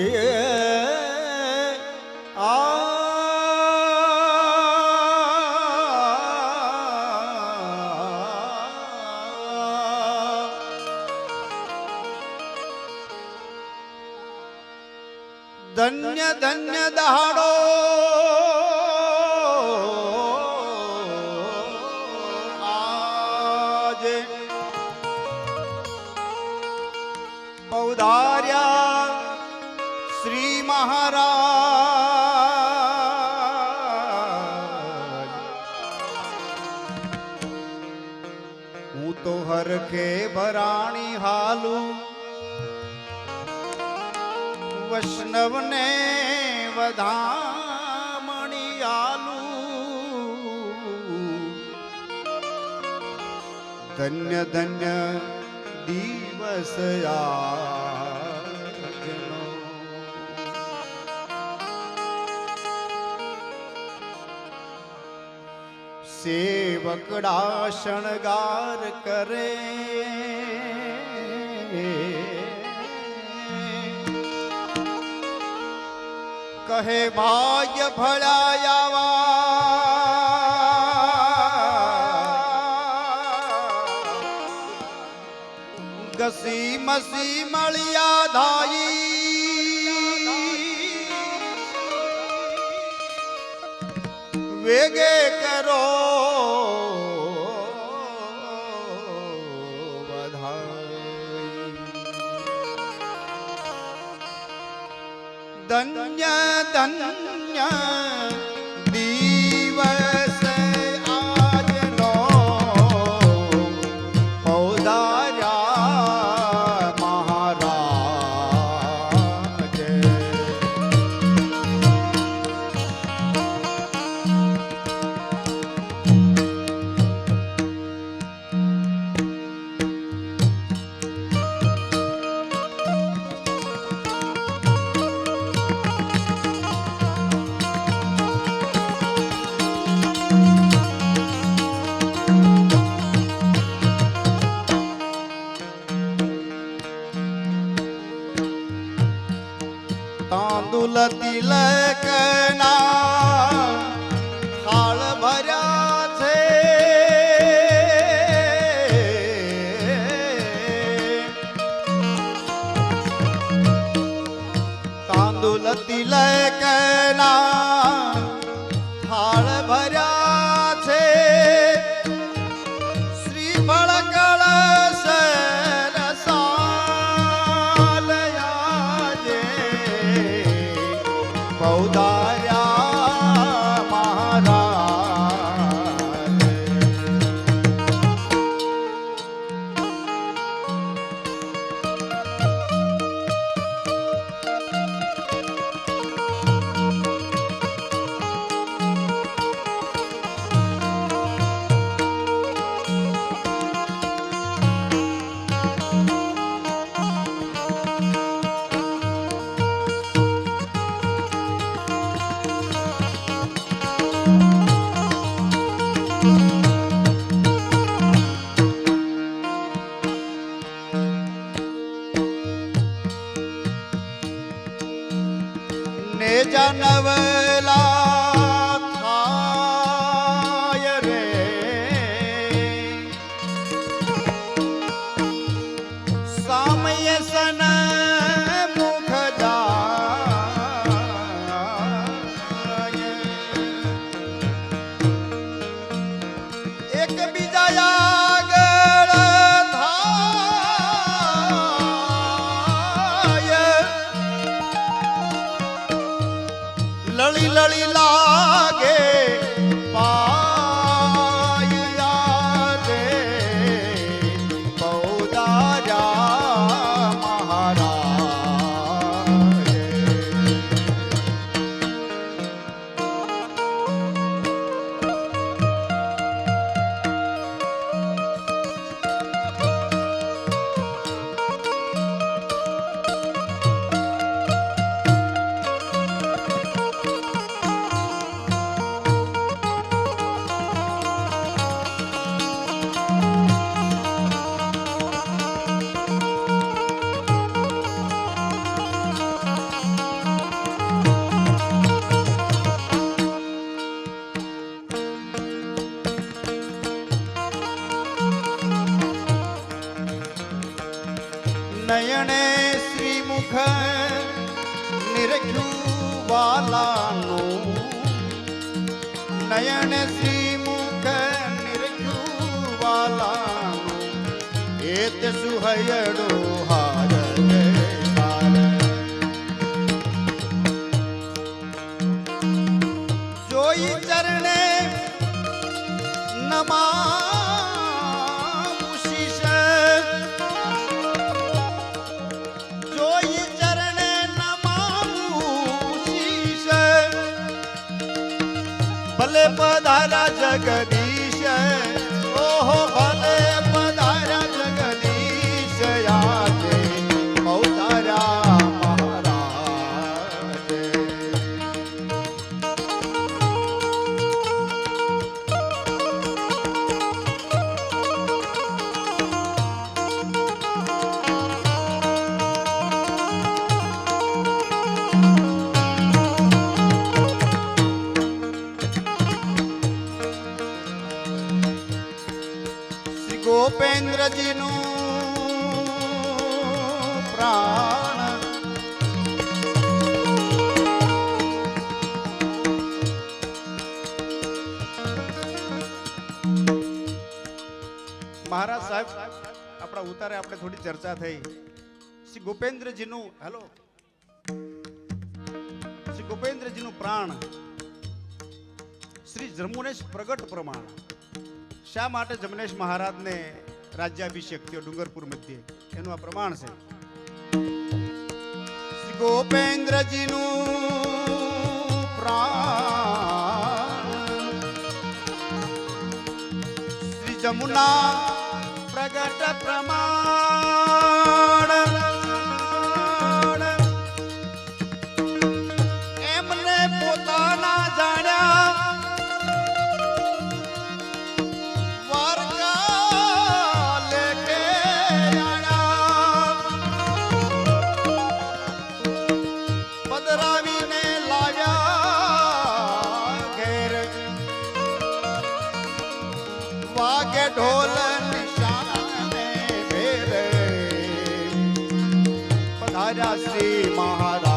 yeah. મહારાજ. હું તો હરખે ભરાણી હાલું. વૈષ્ણવને વધામણી આલુ. ધન્ય ધન્ય દિવસ આજનો સેવકડા શણગાર કરે. કહે ભાય ભળાયાવા ઘસી મસી મળ્યા ધાઈ. વેગે કરો ધન્ય ધન્ય දුලතිලකනා जानवर એ તે સુહયડો હાર જોઈ ચરણે નમાશીષ જોઈ ચરણે નમાશીષ ભલે પધારા જગદીશ ઓહો ભલે ગોપેન્દ્રજીનું પ્રાણ. મહારાજ સાહેબ, આપણા ઉતારે આપણે થોડી ચર્ચા થઈ. શ્રી ગોપેન્દ્રજીનું, હેલો. શ્રી ગોપેન્દ્રજીનું પ્રાણ શ્રી જમુનેશ પ્રગટ પ્રમાણ. શા માટે જમનેશ મહારાજને રાજ્યાભિષેક થયો ડુંગરપુર મધ્યે. એનું આ પ્રમાણ છે. ગોપેન્દ્રજીનું પ્રાણ. શ્રી જમુના પ્રગટ પ્રમાણ. પધરાવીને લાવ્યા ઘેર. વાગે ઢોલ નિશાને ભેર. પધાર્યા શ્રી મહારાજ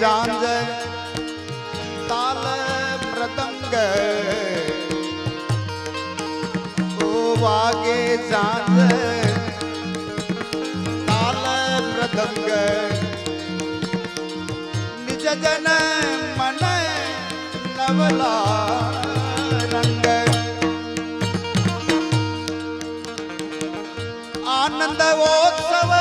જાંજ, તાલ પ્રતંગ. ઓ વાગે જાંજ, તાલ પ્રતંગ. નિજ જન મન નવલા રંગ આનંદ ઉત્સવ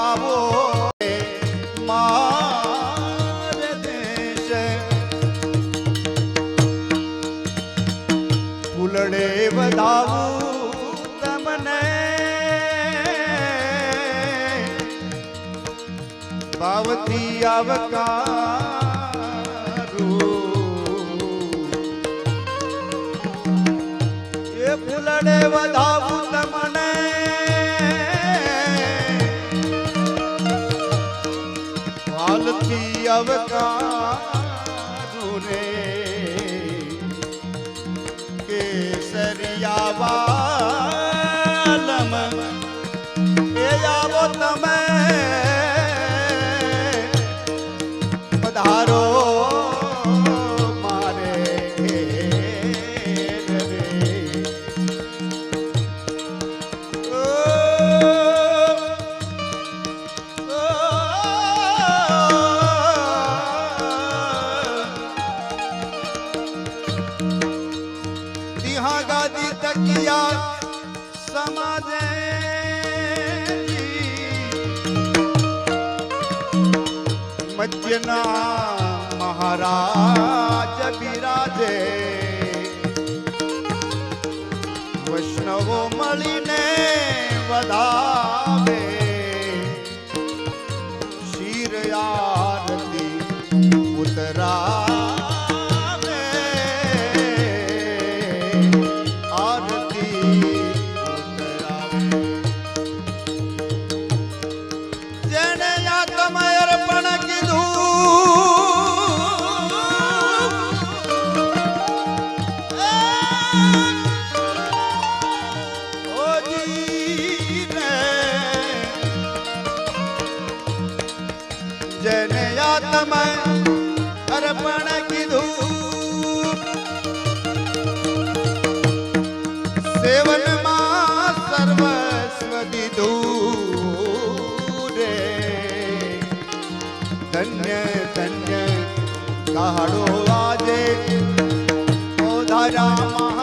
આવો મારે દેશ. ફૂલડે વધાવું તમને. ભાવથી આવકાર. ફૂલડે વધાવ મધ્યના મહારાજ બિરાજે વૈષ્ણવો મળીને બધા રેવનમાં સર્વસ્વ દીધું રે. ધન્ય ધન્ય કાઢો આજે ઓ ધારા